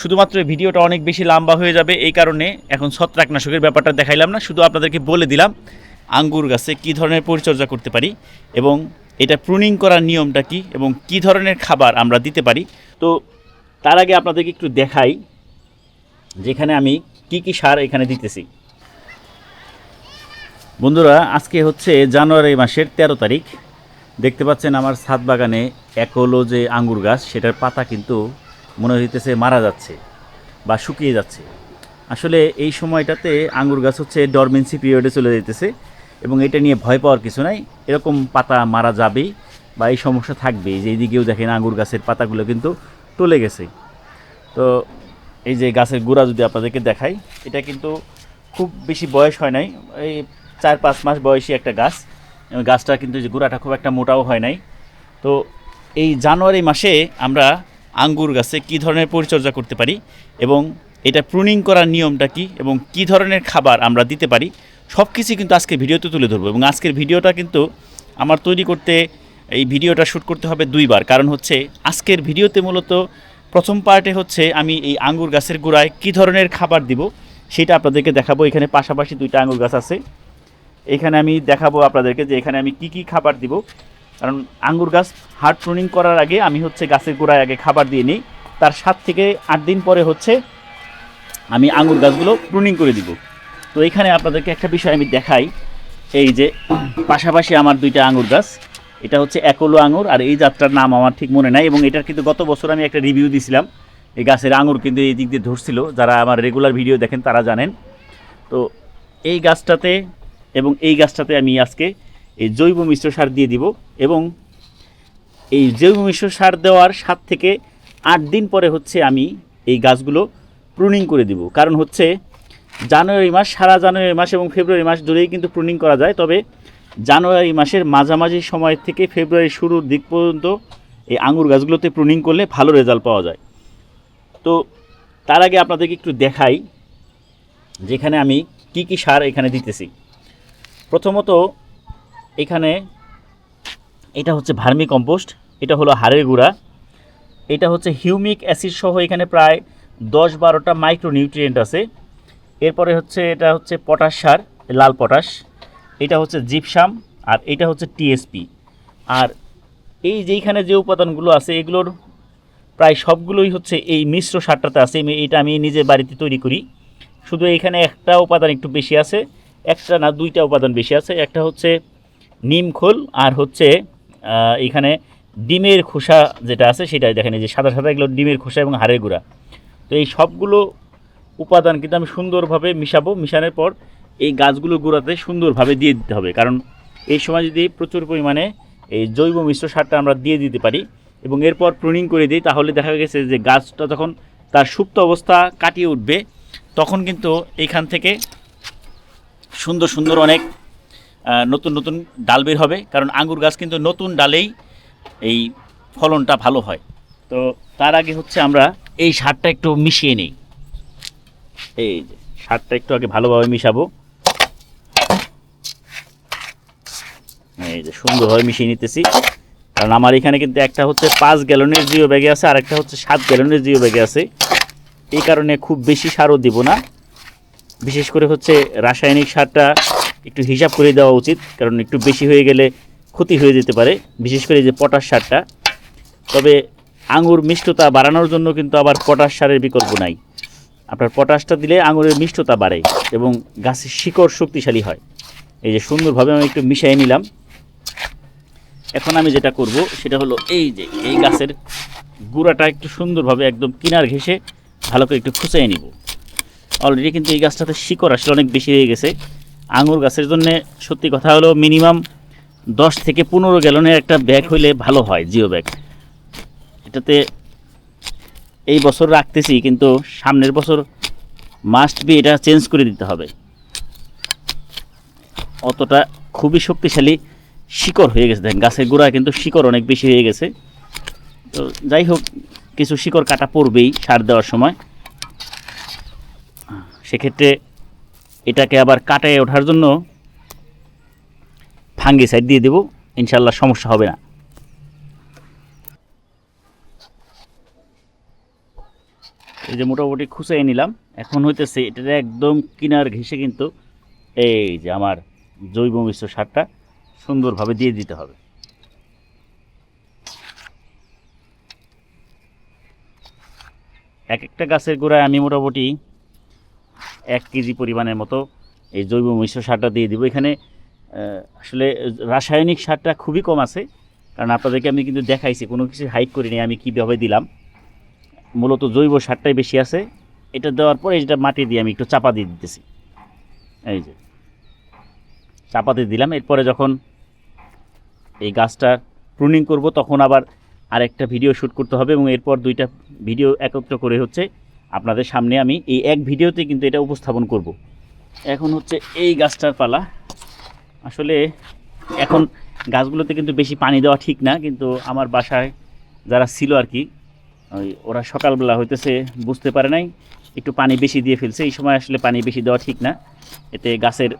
শুধুমাত্র ভিডিওটা অনেক বেশি লম্বা হয়ে যাবে, এই কারণে এখন ছত্রাকনাশকের ব্যাপারটা দেখাইলাম না, শুধু আপনাদেরকে বলে দিলাম আঙ্গুর গাছে কী ধরনের পরিচর্যা করতে পারি এবং এটা প্রুনিং করার নিয়মটা কি এবং কি ধরনের খাবার আমরা দিতে পারি। তো তার আগে আপনাদেরকে একটু দেখাই যেখানে আমি কি কি সার এখানে দিতেছি। বন্ধুরা, আজকে হচ্ছে জানুয়ারি মাসের তেরো তারিখ। দেখতে পাচ্ছেন আমার ছাদ বাগানে একলো যে আঙ্গুর গাছ, সেটার পাতা কিন্তু মনে হইতেছে মারা যাচ্ছে বা শুকিয়ে যাচ্ছে। আসলে এই সময়টাতে আঙ্গুর গাছ হচ্ছে ডরমেন্সি পিরিয়ডে চলে যেতেছে এবং এটা নিয়ে ভয় পাওয়ার কিছু নাই। এরকম পাতা মারা যাবেই বা এই সমস্যা থাকবেই। যে এইদিকেও দেখেন আঙ্গুর গাছের পাতাগুলো কিন্তু টলে গেছে। তো এই যে গাছের গোড়া যদি আপনাদেরকে দেখাই, এটা কিন্তু খুব বেশি বয়স হয় নাই। এই চার পাঁচ মাস বয়সী একটা গাছ। গাছটা কিন্তু যে গোড়াটা খুব একটা মোটাও হয় নাই। তো এই জানুয়ারি মাসে আমরা আঙ্গুর গাছে কী ধরনের পরিচর্যা করতে পারি এবং এটা প্রুনিং করার নিয়মটা কি এবং কি ধরনের খাবার আমরা দিতে পারি সব কিছু কিন্তু আজকের ভিডিওতে তুলে ধরবো এবং আজকের ভিডিওটা কিন্তু আমার তৈরি করতে, এই ভিডিওটা শ্যুট করতে হবে দুইবার। কারণ হচ্ছে আজকের ভিডিওতে মূলত প্রথম পার্টে হচ্ছে আমি এই আঙ্গুর গাছের গোড়ায় কী ধরনের খাবার দিব সেটা আপনাদেরকে দেখাবো। এখানে পাশাপাশি দুইটা আঙ্গুর গাছ আছে। এখানে আমি দেখাবো আপনাদেরকে যে এখানে আমি কি কি খাবার দিব। কারণ আঙ্গুর গাছ হার্ড প্রুনিং করার আগে আমি হচ্ছে গাছের গোড়ায় আগে খাবার দিয়ে নিই। তার সাত থেকে আট দিন পরে হচ্ছে আমি আঙ্গুর গাছগুলো প্রুনিং করে দিব। তো এখানে আপনাদেরকে একটা বিষয় আমি দেখাই। এই যে পাশাপাশি আমার দুইটা আঙুর গাছ, এটা হচ্ছে একলো আঙুর আর এই যাত্রার নাম আমার ঠিক মনে নাই এবং এটার কিন্তু গত বছর আমি একটা রিভিউ দিছিলাম। এই গাছের আঙুর কিন্তু এই দিক দিয়ে ধরছিল, যারা আমার রেগুলার ভিডিও দেখেন তারা জানেন। তো এই গাছটাতে এবং এই গাছটাতে আমি আজকে এই জৈব মিশ্র সার দিয়ে দিব এবং এই জৈব মিশ্র সার দেওয়ার সাত থেকে আট দিন পরে হচ্ছে আমি এই গাছগুলো প্রুনিং করে দিব। কারণ হচ্ছে জানুয়ারি মাস, সারা জানুয়ারি মাস এবং ফেব্রুয়ারি মাস ধরেই কিন্তু প্রুনিং করা যায়। তবে জানুয়ারি মাসের মাঝামাঝি সময় থেকে ফেব্রুয়ারি শুরুর দিক পর্যন্ত এই আঙুর গাছগুলোতে প্রুনিং করলে ভালো রেজাল্ট পাওয়া যায়। তো তার আগে আপনাদেরকে একটু দেখাই যেখানে আমি কি কি সার এখানে দিতেছি। প্রথমত এখানে এটা হচ্ছে ভার্মি কম্পোস্ট, এটা হলো হাড়ের গুঁড়া। এটা হচ্ছে হিউমিক অ্যাসিড সহ এখানে প্রায় দশ বারোটা মাইক্রো নিউট্রিয়েন্ট আছে। এরপরে হচ্ছে এটা হচ্ছে পটাশ সার, লাল পটাশ। এটা হচ্ছে জিপসাম আর এটা হচ্ছে টিএসপি। আর এই যেইখানে যে উপাদানগুলো আছে, এগুলোর প্রায় সবগুলোই হচ্ছে এই মিশ্র সারটাতে আছে। এটা আমি নিজে বাড়িতে তৈরি করি। শুধু এখানে একটা উপাদান একটু বেশি আছে, একটা না দুইটা উপাদান বেশি আছে। একটা হচ্ছে নিম খোল আর হচ্ছে এখানে ডিমের খোসা যেটা আছে সেটাই দেখেন, এই যে সাদা সাদা এগুলো ডিমের খোসা এবং হাড়ের গুঁড়া। তো এই সবগুলো উপাদান কিন্তু আমি সুন্দরভাবে মিশাবো। মিশানোর পর এই গাছগুলোর গোড়াতে সুন্দরভাবে দিয়ে দিতে হবে। কারণ এই সময় যদি প্রচুর পরিমাণে এই জৈব মিশ্র সারটা আমরা দিয়ে দিতে পারি এবং এরপর প্রুনিং করে দিই, তাহলে দেখা গেছে যে গাছটা যখন তার সুপ্ত অবস্থা কাটিয়ে উঠবে, তখন কিন্তু এইখান থেকে সুন্দর সুন্দর অনেক নতুন নতুন ডাল বের হবে, কারণ আঙ্গুর গাছ কিন্তু নতুন ডালেই এই ফলনটা ভালো হয়। তো তার আগে হচ্ছে আমরা এই সারটা একটু মিশিয়ে নিই। এই যে, সারটা একটু আগে ভালোভাবে মিশাবো। এই যে, সুন্দরভাবে মিশিয়ে নিতেছি। কারণ আমার এখানে কিন্তু একটা হচ্ছে পাঁচ গ্যালনের জিও ব্যাগে আছে, আর একটা হচ্ছে সাত গ্যালনের জিও ব্যাগে আছে। এই কারণে খুব বেশি সারও দিব না। বিশেষ করে হচ্ছে রাসায়নিক সারটা একটু হিসাব করে দেওয়া উচিত, কারণ একটু বেশি হয়ে গেলে ক্ষতি হয়ে যেতে পারে, বিশেষ করে যে পটাশ সারটা। তবে আঙুর মিষ্টতা বাড়ানোর জন্য কিন্তু আবার পটাশ সারের বিকল্প নাই। আপনার পটাশটা দিলে আঙুরের মিষ্টতা বাড়ে এবং গাছের শিকড় শক্তিশালী হয়। এই যে সুন্দরভাবে আমি একটু মিশিয়ে নিলাম। এখন আমি যেটা করব, সেটা হলো এই যে, এই গাছের গুঁড়াটা একটু সুন্দরভাবে একদম কিনার ঘেসে ভালো করে একটু খুঁচিয়ে নিব। অলরেডি কিন্তু এই গাছটাতে শিকড় আসলে অনেক বেশি হয়ে গেছে। আঙুর গাছের জন্য সত্যি কথা হলো মিনিমাম দশ থেকে পনেরো গ্যালনের একটা ব্যাগ হইলে ভালো হয়, জিও ব্যাগ। এটাতে এই বছর রাখতেছি, কিন্তু সামনের বছর মাস্ট বি এটা চেঞ্জ করে দিতে হবে। অতটা খুবই শক্তিশালী শিকড় হয়ে গেছে, দেখেন গাছের গোড়া কিন্তু শিকড় অনেক বেশি হয়ে গেছে। তো যাই হোক, কিছু শিকড় কাটা পড়বেই সার দেওয়ার সময়। সেক্ষেত্রে এটাকে আবার কাটায় ওঠার জন্য ফাঙ্গি সাইড দিয়ে দেবো। ইনশাল্লাহ সমস্যা হবে না। এই যে মোটামুটি খুঁচাই নিলাম। এখন হইতেছে এটা একদম কিনার ঘেসে কিন্তু এই যে আমার জৈব মিশ্র সারটা সুন্দরভাবে দিয়ে দিতে হবে। এক একটা গাছের গোড়ায় আমি মোটামুটি এক কেজি পরিমাণের মতো এই জৈব মিশ্র সারটা দিয়ে দিব। এখানে আসলে রাসায়নিক সারটা খুবই কম আছে, কারণ আপনাদেরকে আমি কিন্তু দেখাইছি, কোনো কিছু হাইট করিনি, আমি কীভাবে দিলাম। মূলত জৈব সারটাই বেশি আছে। এটা দেওয়ার পরে এটা মাটি দিয়ে আমি একটু চাপা দিয়ে দিতেছি। এই যে, চাপা দিয়ে দিলাম। এরপরে যখন এই গাছটা প্রুনিং করব, তখন আবার আরেকটা ভিডিও শ্যুট করতে হবে এবং এরপর দুইটা ভিডিও একত্র করে হচ্ছে আপনাদের সামনে আমি এই এক ভিডিওতে কিন্তু এটা উপস্থাপন করব। এখন হচ্ছে এই গাছটার পালা। আসলে এখন গাছগুলোতে কিন্তু বেশি পানি দেওয়া ঠিক না, কিন্তু আমার বাসায় যারা ছিল আর কি, ওই ওরা সকালবেলা হইতেছে বুঝতে পারে নাই, একটু পানি বেশি দিয়ে ফেলছে। এই সময় আসলে পানি বেশি দেওয়া ঠিক না। এতে গাছের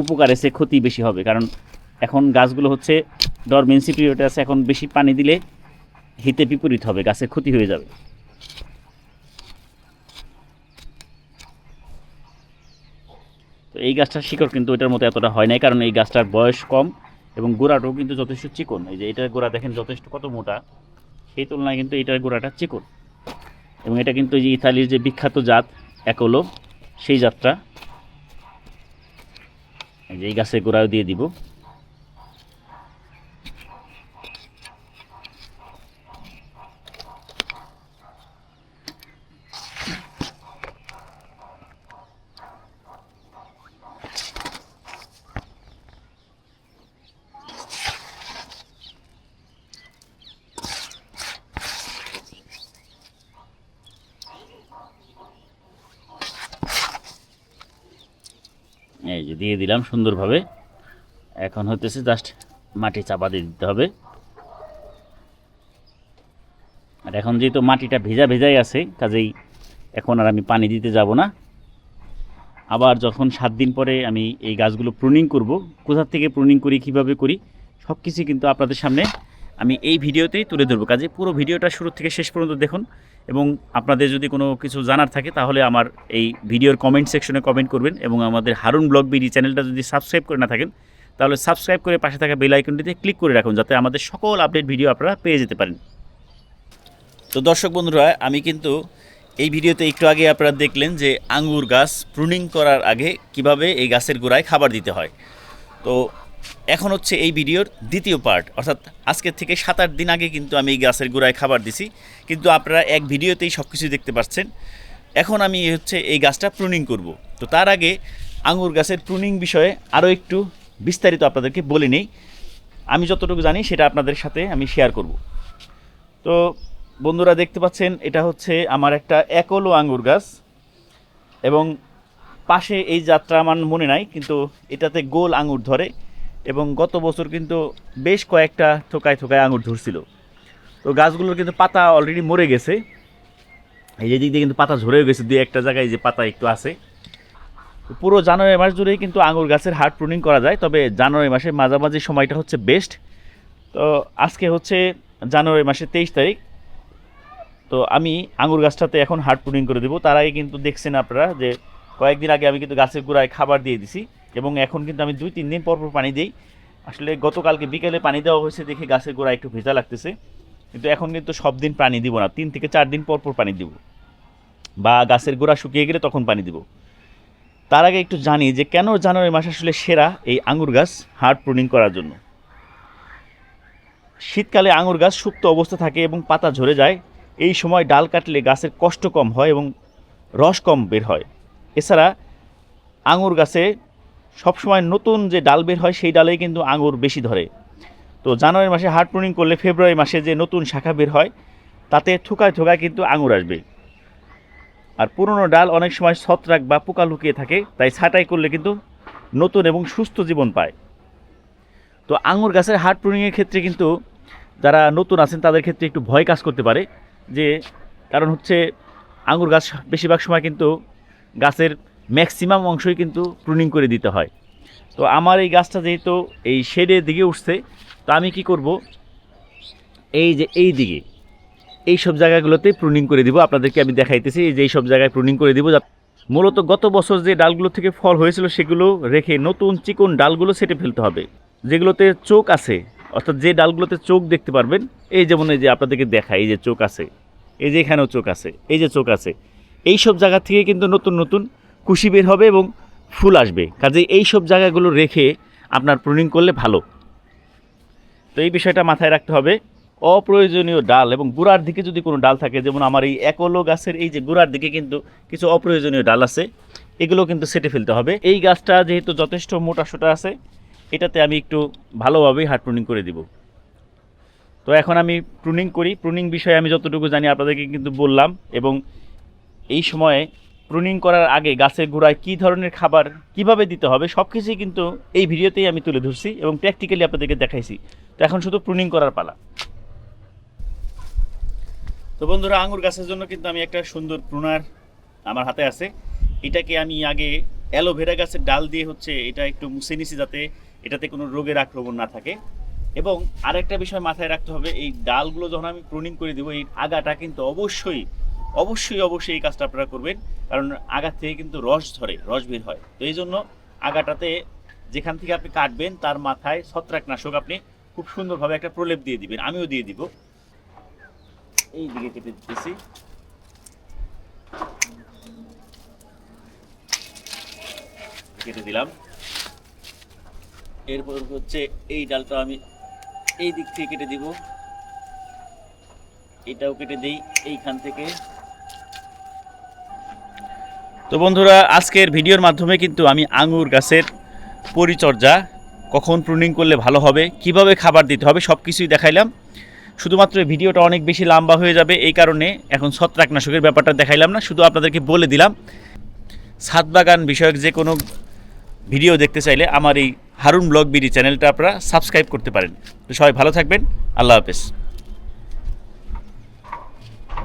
উপকার এসে ক্ষতি বেশি হবে। কারণ এখন গাছগুলো হচ্ছে ডরমেন্সি পিরিয়ডে আছে, এখন বেশি পানি দিলে হিতে বিপরীত হবে, গাছের ক্ষতি হয়ে যাবে। তো এই গাছটার শিকড় কিন্তু এটার মতো এতটা হয় নাই, কারণ এই গাছটার বয়স কম এবং গোড়াটাও কিন্তু যথেষ্ট চিকন। এই যে এটার গোড়া দেখেন যথেষ্ট কত মোটা, সেই তুলনায় কিন্তু এটার গোড়াটা চিকন। এবং এটা কিন্তু এই যে ইতালির যে বিখ্যাত জাত, একলো, সেই জাতটা। এই গাছের গোড়াও দিয়ে দিব এই যে দিয়ে দিলাম সুন্দরভাবে। এখন হতেছে জাস্ট মাটি চাপা দিয়ে দিতে হবে। আর এখন যেহেতু মাটিটা ভেজা ভেজাই আছে, কাজেই এখন আর আমি পানি দিতে যাব না। আবার যখন সাত দিন পরে আমি এই গাছগুলো প্রুনিং করব, কোথা থেকে প্রুনিং করি, কীভাবে করি সব কিছু কিন্তু আপনাদের সামনে আমি এই ভিডিওতেই তুলে ধরবো। কাজে পুরো ভিডিওটা শুরু থেকে শেষ পর্যন্ত দেখুন। এবং আপনাদের যদি কোনো কিছু জানার থাকে, তাহলে আমার এই ভিডিওর কমেন্ট সেকশনে কমেন্ট করবেন এবং আমাদের হারুন ব্লগ বিডি চ্যানেলটা যদি সাবস্ক্রাইব করে না থাকেন, তাহলে সাবস্ক্রাইব করে পাশে থাকা বেল আইকনটিতে ক্লিক করে রাখুন, যাতে আমাদের সকল আপডেট ভিডিও আপনারা পেয়ে যেতে পারেন। তো দর্শক বন্ধুরা, আমি কিন্তু এই ভিডিওতে একটু আগে আপনারা দেখলেন যে আঙ্গুর গাছ প্রুনিং করার আগে কীভাবে এই গাছের গোড়ায় খাবার দিতে হয়। তো এখন হচ্ছে এই ভিডিওর দ্বিতীয় পার্ট অর্থাৎ আজকের থেকে সাত আট দিন আগে কিন্তু আমি এই গাছের গোড়ায় খাবার দিছি। কিন্তু আপনারা এক ভিডিওতেই সব কিছু দেখতে পাচ্ছেন। এখন আমি হচ্ছে এই গাছটা প্রুনিং করব। তো তার আগে আঙুর গাছের প্রুনিং বিষয়ে আরও একটু বিস্তারিত আপনাদেরকে বলে নেই। আমি যতটুকু জানি সেটা আপনাদের সাথে আমি শেয়ার করব। তো বন্ধুরা দেখতে পাচ্ছেন, এটা হচ্ছে আমার একটা একলো আঙুর গাছ। এবং পাশে এই যাত্রা আমার মনে নাই, কিন্তু এটাতে গোল আঙুর ধরে। এবং গত বছর কিন্তু বেশ কয়েকটা থোকায় থোকায় আঙুর ধরছিল। তো গাছগুলোর কিন্তু পাতা অলরেডি মরে গেছে। এই দিক দিয়ে কিন্তু পাতা ঝরেও গেছে, দুই একটা জায়গায় যে পাতা একটু আছে। পুরো জানুয়ারি মাস জুড়েই কিন্তু আঙুর গাছের হার্ট প্রুনিং করা যায়, তবে জানুয়ারি মাসের মাঝামাঝি সময়টা হচ্ছে বেস্ট তো আজকে হচ্ছে জানুয়ারি মাসের তেইশ তারিখ। তো আমি আঙুর গাছটাতে এখন হার্ট প্রুনিং করে দেবো। তার আগে কিন্তু দেখছেন আপনারা যে কয়েকদিন আগে আমি কিন্তু গাছের গোড়ায় খাবার দিয়ে দিছি। এবং এখন কিন্তু আমি দুই, তিন দিন পর পর পানি দিই। আসলে গতকালকে বিকেলে পানি দেওয়া হয়েছে দেখে গাছের গোড়া একটু ভেজা লাগতেছে। কিন্তু এখন কিন্তু সব দিন পানি দিব না। তিন থেকে চার দিন পর পর পানি দিব। বা গাছের গোড়া শুকিয়ে গেলে তখন পানি দিব। তার আগে একটু জানি যে কেন জানুয়ারি মাস আসলে সেরা এই আঙুর গাছ হার্ট প্রুনিং করার জন্য? শীতকালে আঙুর গাছ সুপ্ত অবস্থা থাকে এবং পাতা ঝরে যায়। এই সময় ডাল কাটলে গাছের কষ্ট কম হয় এবং রস কম বের হয়। এছাড়া আঙুর গাছে সবসময় নতুন যে ডাল বের হয়, সেই ডালেই কিন্তু আঙুর বেশি ধরে। তো জানুয়ারি মাসে হার্ট প্রুনিং করলে ফেব্রুয়ারি মাসে যে নতুন শাখা বের হয়, তাতে থুকায় থুকায় কিন্তু আঙুর আসবে। আর পুরনো ডাল অনেক সময় ছত্রাক বা পোকা লুকিয়ে থাকে, তাই ছাঁটাই করলে কিন্তু নতুন এবং সুস্থ জীবন পায়। তো আঙুর গাছের হার্ট প্রুনিংয়ের ক্ষেত্রে কিন্তু যারা নতুন আছেন, তাদের ক্ষেত্রে একটু ভয় কাজ করতে পারে। যে কারণ হচ্ছে, আঙুর গাছ বেশিরভাগ সময় কিন্তু গাছের ম্যাক্সিমাম অংশই কিন্তু প্রুনিং করে দিতে হয়। তো আমার এই গাছটা যেহেতু এই শেডের দিকে উঠছে, তো আমি কি করব? এই যে এই দিকে, এই সব জায়গাগুলোতে প্রুনিং করে দিব। আপনাদেরকে আমি দেখাইতেছি যে এই সব জায়গায় প্রুনিং করে দিব মূলত গত বছর যে ডালগুলো থেকে ফল হয়েছিল সেগুলো রেখে নতুন চিকন ডালগুলো সেটে ফেলতে হবে। যেগুলোতে চোখ আছে, অর্থাৎ যে ডালগুলোতে চোখ দেখতে পারবেন, এই যেমন এই যে আপনাদেরকে দেখায় এই যে চোখ আছে, এই যে এখানেও চোখ আছে, এই যে চোখ আছে, এই সব জায়গা থেকে কিন্তু নতুন নতুন কুশি বের হবে এবং ফুল আসবে। কাজে এই সব জায়গাগুলো রেখে আপনার প্রুনিং করলে ভালো। তো এই বিষয়টা মাথায় রাখতে হবে। অপ্রয়োজনীয় ডাল এবং গোড়ার দিকে যদি কোনো ডাল থাকে, যেমন আমার এই একলো গাছের এই যে গোড়ার দিকে কিন্তু কিছু অপ্রয়োজনীয় ডাল আছে, এগুলো কিন্তু সেটে ফেলতে হবে। এই গাছটা যেহেতু যথেষ্ট মোটা সোটা আছে, এটাতে আমি একটু ভালোভাবেই হার্ড প্রুনিং করে দিব। তো এখন আমি প্রুনিং করি। প্রুনিং বিষয়ে আমি যতটুকু জানি আপনাদেরকে কিন্তু বললাম এবং এই সময়ে প্রুনিং করার আগে গাছের গোড়ায় কী ধরনের খাবার কীভাবে দিতে হবে সব কিছুই কিন্তু এই ভিডিওতেই আমি তুলে ধরছি এবং প্র্যাকটিক্যালি আপনাদেরকে দেখাইছি। তো এখন শুধু প্রুনিং করার পালা। তো বন্ধুরা আঙুর গাছের জন্য কিন্তু আমি একটা সুন্দর প্রুনার আমার হাতে আছে। এটাকে আমি আগে অ্যালোভেরা গাছের ডাল দিয়ে হচ্ছে এটা একটু মুছে নিছি যাতে এটাতে কোনো রোগের আক্রমণ না থাকে। এবং আরেকটা বিষয় মাথায় রাখতে হবে, এই ডালগুলো যখন আমি প্রুনিং করে দেবো, এই আগাটা কিন্তু অবশ্যই অবশ্যই অবশ্যই এই কাজটা আপনারা করবেন, কারণ আগার থেকে কিন্তু রস ধরে, রস বের হয়। তো এই জন্য আগাটাতে যেখান থেকে আপনি কাটবেন, তার মাথায় ছত্রাকনাশক আপনি খুব সুন্দরভাবে একটা প্রলেপ দিয়ে দিবেন। আমিও দিয়ে দিব। এই দিকে কেটে দিতেছি। কেটে দিলাম। এরপর হচ্ছে এই ডালটা আমি এই দিক থেকে কেটে দিব। এটাও কেটে দিই এইখান থেকে। তো বন্ধুরা, আজকের ভিডিওর মাধ্যমে কিন্তু আমি আঙুর গাছের পরিচর্যা কখন প্রুনিং করলে ভালো হবে, কীভাবে খাবার দিতে হবে সব কিছুই দেখাইলাম। শুধুমাত্র ভিডিওটা অনেক বেশি লম্বা হয়ে যাবে এই কারণে এখন ছত্রাকনাশকের ব্যাপারটা দেখাইলাম না, শুধু আপনাদেরকে বলে দিলাম। ছাদ বাগান বিষয়ক যে কোনো ভিডিও দেখতে চাইলে আমার এই হারুন ব্লগ বিডি চ্যানেলটা আপনারা সাবস্ক্রাইব করতে পারেন। তো সবাই ভালো থাকবেন, আল্লাহ হাফেজ।